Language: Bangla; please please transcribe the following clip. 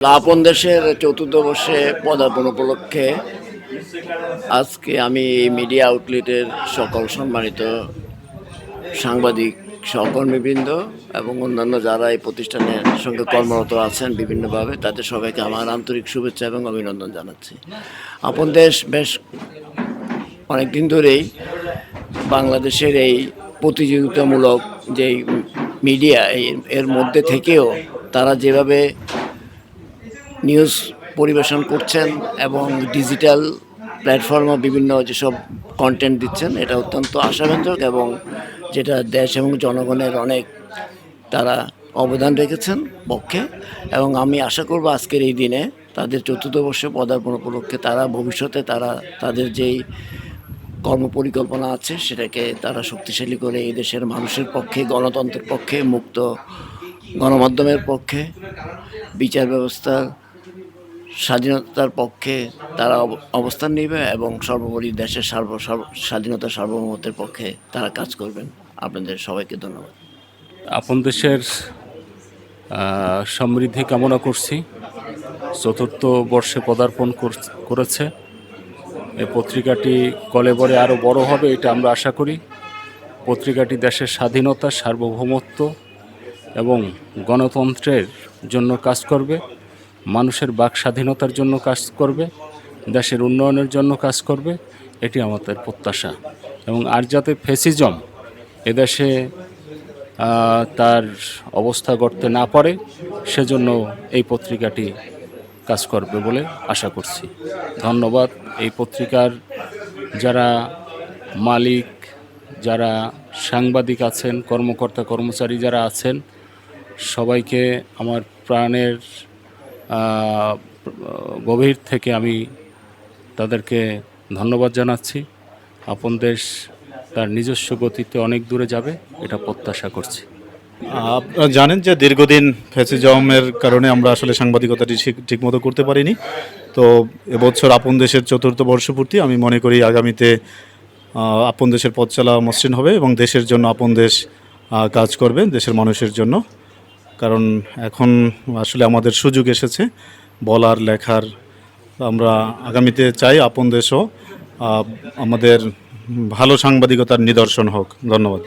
আপন দেশের চতুর্থ বর্ষে পদার্পণ উপলক্ষে আজকে আমি এই মিডিয়া আউটলেটের সকল সম্মানিত সাংবাদিক সহকর্মীবৃন্দ এবং অন্যান্য যারা এই প্রতিষ্ঠানের সঙ্গে কর্মরত আছেন বিভিন্নভাবে, তাদের সবাইকে আমার আন্তরিক শুভেচ্ছা এবং অভিনন্দন জানাচ্ছি। আপন দেশ বেশ অনেকদিন ধরেই বাংলাদেশের এই প্রতিযোগিতামূলক যেই মিডিয়া এর মধ্যে থেকেও তারা যেভাবে নিউজ পরিবেশন করছেন এবং ডিজিটাল প্ল্যাটফর্মে বিভিন্ন যেসব কন্টেন্ট দিচ্ছেন, এটা অত্যন্ত আশাব্যঞ্জক এবং যেটা দেশ এবং জনগণের অনেক তারা অবদান রেখেছেন পক্ষে এবং আমি আশা করব আজকের এই দিনে তাদের চতুর্থ বর্ষে পদার্পণ উপলক্ষে তারা ভবিষ্যতে তারা তাদের যেই কর্মপরিকল্পনা আছে সেটাকে তারা শক্তিশালী করে এই দেশের মানুষের পক্ষে, গণতন্ত্রের পক্ষে, মুক্ত গণমাধ্যমের পক্ষে, বিচার ব্যবস্থার স্বাধীনতার পক্ষে তারা অব- অবস্থান নেবে এবং সর্বোপরি দেশের সার্ব স্বাধীনতা সার্বভৌমত্বের পক্ষে তারা কাজ করবেন। আপনাদের সবাইকে ধন্যবাদ। আপন দেশের সমৃদ্ধি কামনা করছি। চতুর্থ বর্ষে পদার্পণ কর- করেছে। এই পত্রিকাটি কলেবরে আরও বড় হবে, এটা আমরা আশা করি। পত্রিকাটি দেশের স্বাধীনতা, সার্বভৌমত্ব এবং গণতন্ত্রের জন্য কাজ করবে। মানুষের বাক স্বাধীনতার জন্য কাজ করবে, দেশের উন্নয়নের জন্য কাজ করবে, এটি আমাদের প্রত্যাশা। এবং আর যাতে ফেসিজম এদেশে তার অবস্থা গড়তে না পারে, সেজন্য এই পত্রিকাটি কাজ করবে বলে আশা করছি। ধন্যবাদ। এই পত্রিকার যারা মালিক, যারা সাংবাদিক আছেন, কর্মকর্তা, কর্মচারী যারা আছেন, সবাইকে আমার প্রাণের গভীর থেকে আমি তাদেরকে ধন্যবাদ জানাচ্ছি। আপন দেশ তার নিজস্ব গতিতে অনেক দূরে যাবে, এটা প্রত্যাশা করছি। আপনারা জানেন যে দীর্ঘদিন ফ্যাসিজমের কারণে আমরা আসলে সাংবাদিকতাটি ঠিক- ঠিকমতো করতে পারিনি। তো এবছর আপন দেশের চতুর্থ বর্ষপূর্তি, আমি মনে করি আগামীতে আপন দেশের পথ চলা মসৃণ হবে এবং দেশের জন্য আপন দেশ কাজ করবে দেশের মানুষের জন্য। কারণ এখন আসলে আমাদের সুযোগ এসেছে, বলার, লেখার। আমরা আগামীতে চাই আপন দেশও আমাদের ভালো সাংবাদিকতার নিদর্শন হোক। ধন্যবাদ।